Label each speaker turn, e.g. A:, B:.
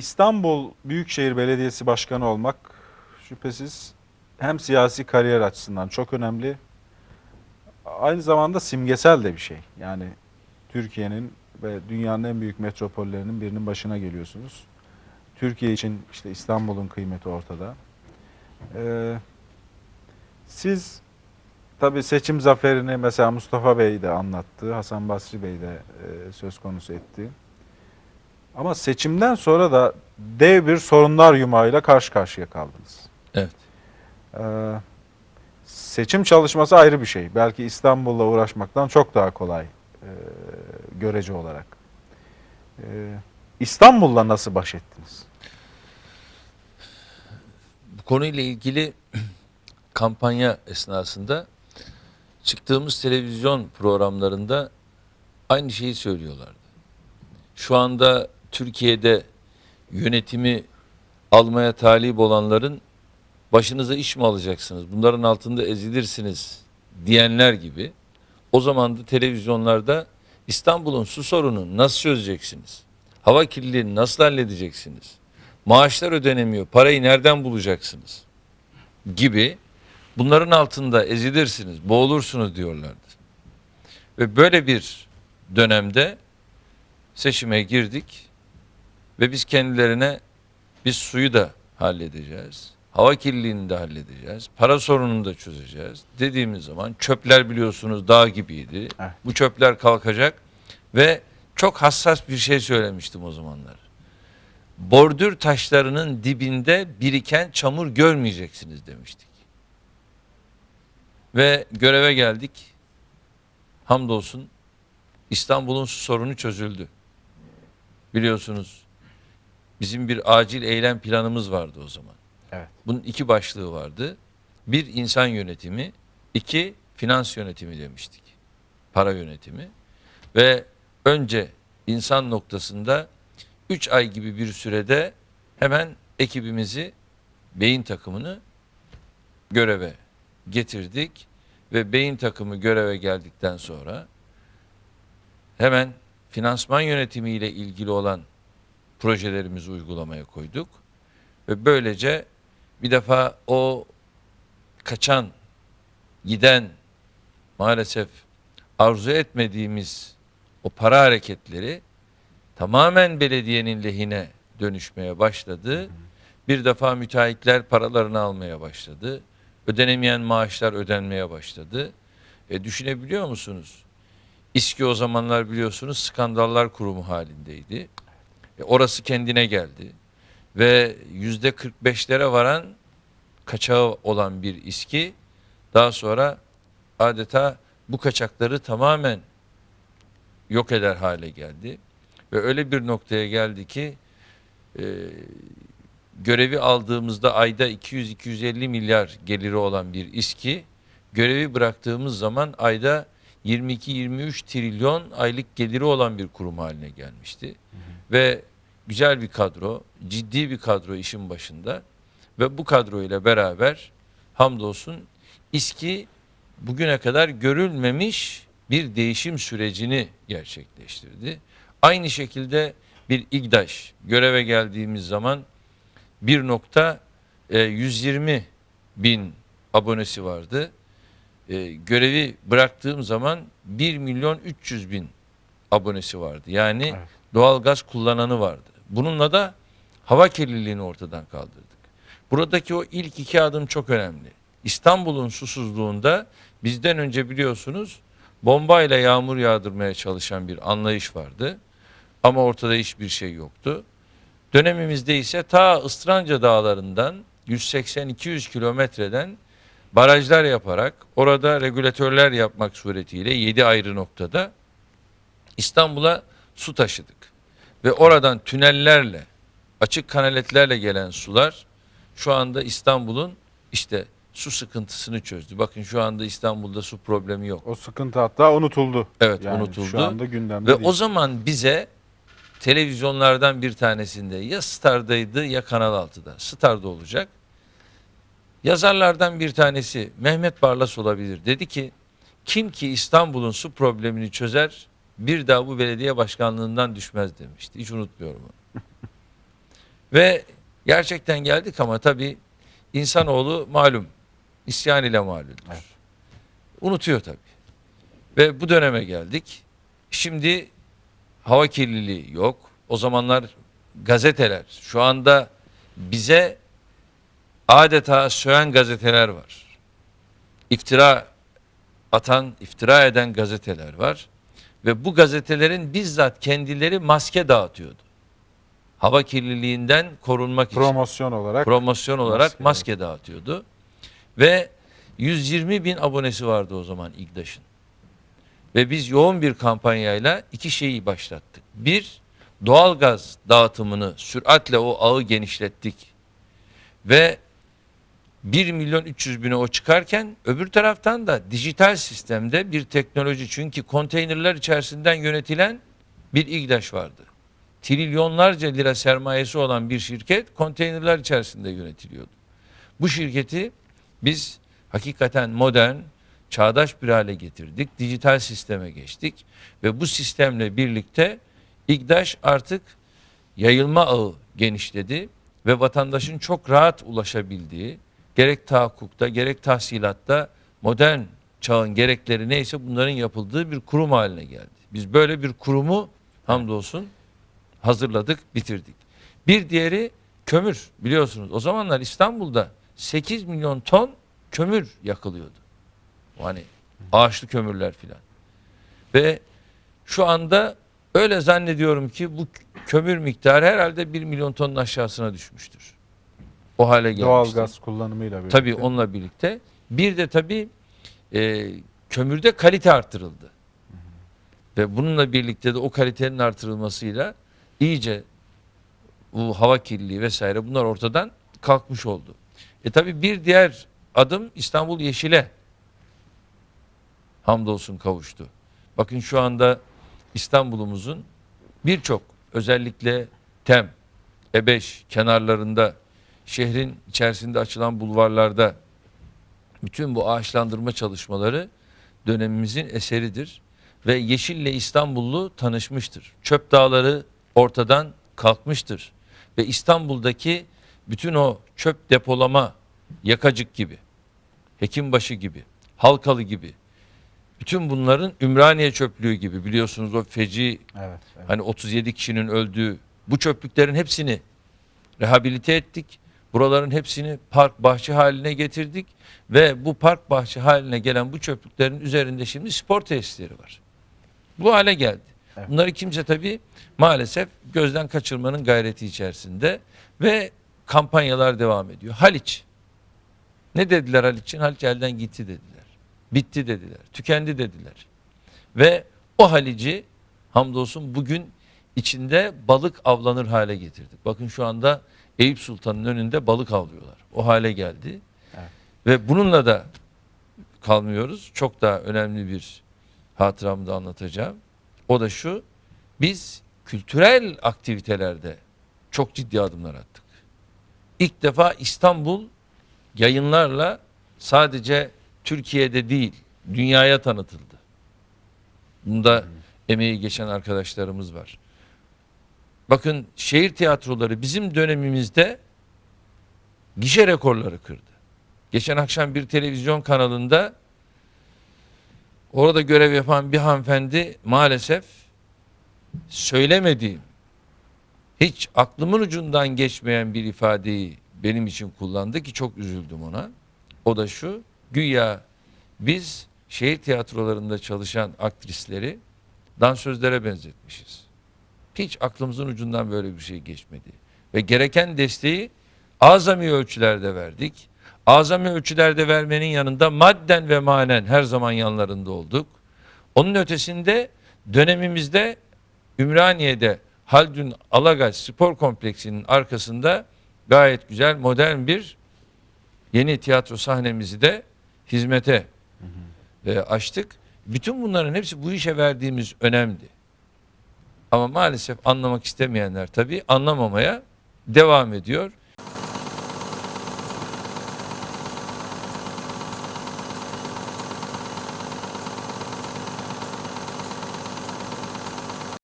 A: İstanbul Büyükşehir Belediyesi Başkanı olmak şüphesiz hem siyasi kariyer açısından çok önemli. Aynı zamanda simgesel de bir şey. Yani Türkiye'nin ve dünyanın en büyük metropollerinin birinin başına geliyorsunuz. Türkiye için işte İstanbul'un kıymeti ortada. Ee, siz tabii seçim zaferini mesela Mustafa Bey de anlattı, Hasan Basri Bey de e, söz konusu etti. Ama seçimden sonra da dev bir sorunlar yumağıyla karşı karşıya kaldınız.
B: Evet.
A: Ee, seçim çalışması ayrı bir şey. Belki İstanbul'la uğraşmaktan çok daha kolay e, görece olarak. Ee, İstanbul'la nasıl baş ettiniz?
B: Bu konuyla ilgili kampanya esnasında çıktığımız televizyon programlarında aynı şeyi söylüyorlardı. Şu anda Türkiye'de yönetimi almaya talip olanların başınıza iş mi alacaksınız? Bunların altında ezilirsiniz diyenler gibi o zaman da televizyonlarda İstanbul'un su sorununu nasıl çözeceksiniz? Hava kirliliğini nasıl halledeceksiniz? Maaşlar ödenemiyor. Parayı nereden bulacaksınız? Gibi bunların altında ezilirsiniz, boğulursunuz diyorlardı. Ve böyle bir dönemde seçime girdik ve biz kendilerine biz suyu da halledeceğiz. Hava kirliliğini de halledeceğiz. Para sorununu da çözeceğiz. Dediğimiz zaman çöpler biliyorsunuz dağ gibiydi.
A: Evet.
B: Bu çöpler kalkacak ve çok hassas bir şey söylemiştim o zamanlar. Bordür taşlarının dibinde biriken çamur görmeyeceksiniz demiştik. Ve göreve geldik. Hamdolsun İstanbul'un su sorunu çözüldü. Biliyorsunuz bizim bir acil eylem planımız vardı o zaman.
A: Evet.
B: Bunun iki başlığı vardı. Bir insan yönetimi, iki finans yönetimi demiştik. Para yönetimi. Ve önce insan noktasında 3 ay gibi bir sürede hemen ekibimizi, beyin takımını göreve getirdik. Ve beyin takımı göreve geldikten sonra hemen finansman yönetimiyle ilgili olan projelerimizi uygulamaya koyduk. Ve böylece bir defa o kaçan, giden maalesef arzu etmediğimiz o para hareketleri tamamen belediyenin lehine dönüşmeye başladı. Bir defa müteahhitler paralarını almaya başladı. Ödenemeyen maaşlar ödenmeye başladı. E, düşünebiliyor musunuz? İSKİ o zamanlar biliyorsunuz skandallar kurumu halindeydi. E, orası kendine geldi. Ve yüzde 45'lere varan kaçağı olan bir İSKİ daha sonra adeta bu kaçakları tamamen yok eder hale geldi. Ve öyle bir noktaya geldi ki e, görevi aldığımızda ayda 200-250 milyar geliri olan bir İSKİ görevi bıraktığımız zaman ayda 22-23 trilyon aylık geliri olan bir kurum haline gelmişti. Ve güzel bir kadro, ciddi bir kadro işin başında ve bu kadro ile beraber hamdolsun İSKİ bugüne kadar görülmemiş bir değişim sürecini gerçekleştirdi. Aynı şekilde bir İGDAŞ göreve geldiğimiz zaman 1.120 bin abonesi vardı. E, görevi bıraktığım zaman 1 milyon 300 bin abonesi vardı. Yani
A: Evet.
B: doğalgaz kullananı vardı. Bununla da hava kirliliğini ortadan kaldırdık. Buradaki o ilk iki adım çok önemli. İstanbul'un susuzluğunda bizden önce biliyorsunuz bombayla yağmur yağdırmaya çalışan bir anlayış vardı. Ama ortada hiçbir şey yoktu. Dönemimizde ise ta Istranca dağlarından 180-200 kilometreden barajlar yaparak orada regülatörler yapmak suretiyle 7 ayrı noktada İstanbul'a su taşıdık. Ve oradan tünellerle, açık kanaletlerle gelen sular şu anda İstanbul'un işte su sıkıntısını çözdü. Bakın şu anda İstanbul'da su problemi yok.
A: O sıkıntı hatta unutuldu.
B: Evet
A: Yani
B: unutuldu.
A: Şu anda gündemde
B: Ve
A: değil.
B: o zaman bize televizyonlardan bir tanesinde ya Star'daydı ya Kanal 6'da. Star'da olacak. Yazarlardan bir tanesi Mehmet Barlas olabilir. Dedi ki kim ki İstanbul'un su problemini çözer bir daha bu belediye başkanlığından düşmez demişti. Hiç unutmuyorum onu. Ve gerçekten geldik ama tabii insanoğlu malum isyan ile.
A: Evet.
B: Unutuyor tabii. Ve bu döneme geldik. Şimdi hava kirliliği yok. O zamanlar gazeteler şu anda bize adeta söyen gazeteler var. İftira atan, iftira eden gazeteler var. Ve bu gazetelerin bizzat kendileri maske dağıtıyordu. Hava kirliliğinden korunmak için
A: Promosyon olarak
B: promosyon olarak
A: Maske,
B: maske, dağıtıyordu. Ve 120 bin abonesi vardı o zaman İGDAŞ'ın. Ve biz yoğun bir kampanyayla iki şeyi başlattık. Bir, doğalgaz dağıtımını süratle o ağı genişlettik. Ve 1 milyon 300 bine o çıkarken öbür taraftan da dijital sistemde bir teknoloji çünkü konteynerler içerisinden yönetilen bir İGDAŞ vardı. Trilyonlarca lira sermayesi olan bir şirket konteynerler içerisinde yönetiliyordu. Bu şirketi biz hakikaten modern, çağdaş bir hale getirdik. Dijital sisteme geçtik ve bu sistemle birlikte İGDAŞ artık yayılma ağı genişledi ve vatandaşın çok rahat ulaşabildiği gerek tahakkukta gerek tahsilatta modern çağın gerekleri neyse bunların yapıldığı bir kurum haline geldi. Biz böyle bir kurumu hamdolsun hazırladık, bitirdik. Bir diğeri kömür biliyorsunuz. O zamanlar İstanbul'da 8 milyon ton kömür yakılıyordu. Hani ağaçlı kömürler filan. Ve şu anda öyle zannediyorum ki bu kömür miktarı herhalde 1 milyon tonun aşağısına düşmüştür. O hale gelmiştir.
A: doğalgaz kullanımıyla birlikte.
B: Tabii onunla birlikte. Bir de tabii e, kömürde kalite artırıldı. Ve bununla birlikte de o kalitenin artırılmasıyla iyice bu hava kirliliği vesaire bunlar ortadan kalkmış oldu. E tabii bir diğer adım İstanbul Yeşil'e hamdolsun kavuştu. Bakın şu anda İstanbul'umuzun birçok özellikle TEM, E5 kenarlarında şehrin içerisinde açılan bulvarlarda bütün bu ağaçlandırma çalışmaları dönemimizin eseridir ve yeşille İstanbullu tanışmıştır. Çöp dağları ortadan kalkmıştır ve İstanbul'daki bütün o çöp depolama yakacık gibi, Hekimbaşı gibi, Halkalı gibi bütün bunların Ümraniye çöplüğü gibi biliyorsunuz o feci
A: Evet. evet.
B: Hani 37 kişinin öldüğü bu çöplüklerin hepsini rehabilite ettik. Buraların hepsini park bahçe haline getirdik ve bu park bahçe haline gelen bu çöplüklerin üzerinde şimdi spor tesisleri var. Bu hale geldi.
A: Evet.
B: Bunları kimse tabii maalesef gözden kaçırmanın gayreti içerisinde ve kampanyalar devam ediyor. Haliç. Ne dediler Haliç için? Haliç elden gitti dediler. Bitti dediler. Tükendi dediler. Ve o Halici hamdolsun bugün içinde balık avlanır hale getirdik. Bakın şu anda Eyüp Sultan'ın önünde balık avlıyorlar. O hale geldi.
A: Evet.
B: Ve bununla da kalmıyoruz. Çok daha önemli bir hatıramı da anlatacağım. O da şu. Biz kültürel aktivitelerde çok ciddi adımlar attık. İlk defa İstanbul yayınlarla sadece Türkiye'de değil dünyaya tanıtıldı. Bunda emeği geçen arkadaşlarımız var. Bakın şehir tiyatroları bizim dönemimizde gişe rekorları kırdı. Geçen akşam bir televizyon kanalında orada görev yapan bir hanımefendi maalesef söylemediğim hiç aklımın ucundan geçmeyen bir ifadeyi benim için kullandı ki çok üzüldüm ona. O da şu güya biz şehir tiyatrolarında çalışan aktrisleri dansözlere benzetmişiz. Hiç aklımızın ucundan böyle bir şey geçmedi. Ve gereken desteği azami ölçülerde verdik. Azami ölçülerde vermenin yanında madden ve manen her zaman yanlarında olduk. Onun ötesinde dönemimizde Ümraniye'de Haldun Alagaç Spor Kompleksi'nin arkasında gayet güzel modern bir yeni tiyatro sahnemizi de hizmete e, açtık. Bütün bunların hepsi bu işe verdiğimiz önemli. Ama maalesef anlamak istemeyenler tabii anlamamaya devam ediyor.